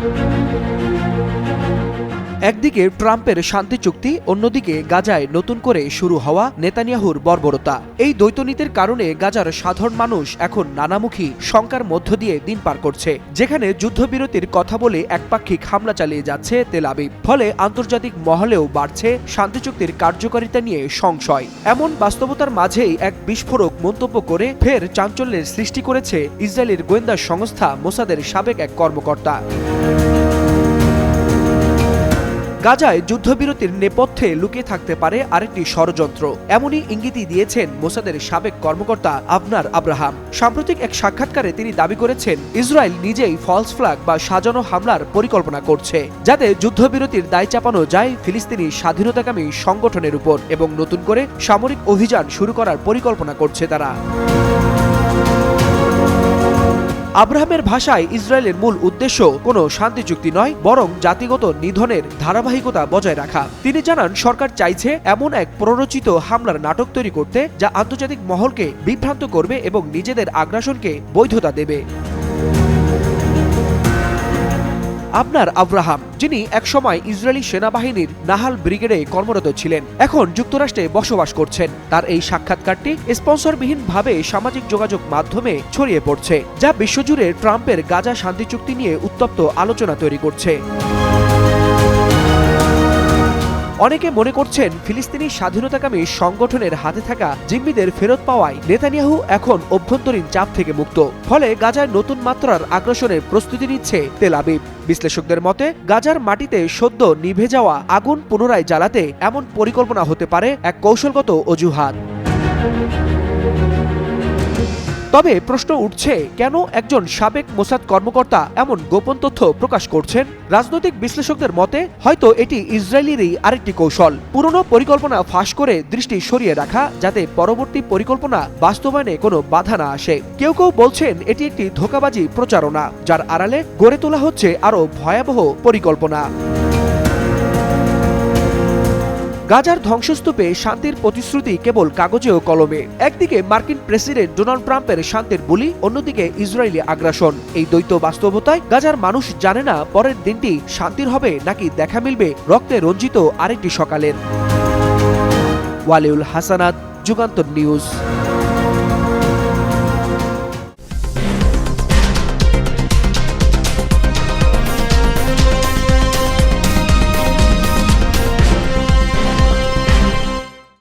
Música একদিকে ট্রাম্পের শান্তি চুক্তি, অন্যদিকে গাজায় নতুন করে শুরু হওয়া নেতানিয়াহুর বর্বরতা। এই দ্বৈতনীতির কারণে গাজার সাধারণ মানুষ এখন নানামুখী শঙ্কার মধ্য দিয়ে দিন পার করছে, যেখানে যুদ্ধবিরতির কথা বলে একপাক্ষিক হামলা চালিয়ে যাচ্ছে তেল আবিব। ফলে আন্তর্জাতিক মহলেও বাড়ছে শান্তি চুক্তির কার্যকারিতা নিয়ে সংশয়। এমন বাস্তবতার মাঝেই এক বিস্ফোরক মন্তব্য করে ফের চাঞ্চল্যের সৃষ্টি করেছে ইসরায়েলের গোয়েন্দা সংস্থা মোসাদের সাবেক এক কর্মকর্তা। গাজায় যুদ্ধবিরতির নেপথ্যে লুকিয়ে থাকতে পারে আরেকটি ষড়যন্ত্র। এমনই ইঙ্গিতই দিয়েছেন মোসাদের সাবেক কর্মকর্তা আবনার আব্রাহাম। সাম্প্রতিক এক সাক্ষাৎকারে তিনি দাবি করেছেন, ইসরায়েল নিজেই ফলস ফ্ল্যাগ বা সাজানো হামলার পরিকল্পনা করছে, যাতে যুদ্ধবিরতির দায় চাপানো যায় ফিলিস্তিনি স্বাধীনতাকামী সংগঠনের উপর এবং নতুন করে সামরিক অভিযান শুরু করার পরিকল্পনা করছে তারা। আব্রাহামের ভাষায় ইসরায়েলের মূল উদ্দেশ্য কোনো শান্তি চুক্তি নয়, বরং জাতিগত নিধনের ধারাবাহিকতা বজায় রাখা। তিনি জানান, সরকার চাইছে এমন এক প্ররোচিত হামলার নাটক তৈরি করতে, যা আন্তর্জাতিক মহলকে বিভ্রান্ত করবে এবং নিজেদের আগ্রাসনকে বৈধতা দেবে। আপনার আব্রাহাম, যিনি একসময় ইসরায়েলি সেনাবাহিনীর নাহাল ব্রিগেডে কর্মরত ছিলেন, এখন যুক্তরাষ্ট্রে বসবাস করছেন। তার এই সাক্ষাৎকারটি স্পন্সরবিহীনভাবে সামাজিক যোগাযোগ মাধ্যমে ছড়িয়ে পড়ছে, যা বিশ্বজুড়ে ট্রাম্পের গাজা শান্তি চুক্তি নিয়ে উত্তপ্ত আলোচনা তৈরি করছে। অনেকে মনে করছেন ফিলিস্তিনি স্বাধীনতাকামী সংগঠনের হাতে থাকা জিম্মিদের ফেরত পাওয়ায় নেতানিয়াহু এখন অভ্যন্তরীণ চাপ থেকে মুক্ত। ফলে গাজায় নতুন মাত্রার আগ্রাসনের প্রস্তুতি নিচ্ছে তেল আবিব। বিশ্লেষকদের মতে, গাজার মাটিতে সদ্য নিভে যাওয়া আগুন পুনরায় জ্বালাতে এমন পরিকল্পনা হতে পারে এক কৌশলগত অজুহাত। তবে প্রশ্ন উঠছে, কেন একজন সাবেক মোসাদ কর্মকর্তা এমন গোপন তথ্য প্রকাশ করছেন? রাজনৈতিক বিশ্লেষকদের মতে, হয়তো এটি ইসরায়েলেরই আরেকটি কৌশল। পুরনো পরিকল্পনা ফাঁস করে দৃষ্টি সরিয়ে রাখা, যাতে পরবর্তী পরিকল্পনা বাস্তবায়নে কোনো বাধা না আসে। কেউ কেউ বলছেন, এটি একটি ধোকাবাজি প্রচারণা, যার আড়ালে গড়ে তোলা হচ্ছে আরও ভয়াবহ পরিকল্পনা। গাজার ধ্বংসস্তূপে শান্তির প্রতিশ্রুতি কেবল কাগজে ও কলমে। একদিকে মার্কিন প্রেসিডেন্ট ডোনাল্ড ট্রাম্পের শান্তির বুলি, অন্যদিকে ইসরায়েলি আগ্রাসন। এই দ্বৈত বাস্তবতায় গাজার মানুষ জানে না পরের দিনটি শান্তির হবে নাকি দেখা মিলবে রক্তে রঞ্জিত আরেকটি সকালের। ওয়ালিউল হাসানাত, যুগান্তর নিউজ।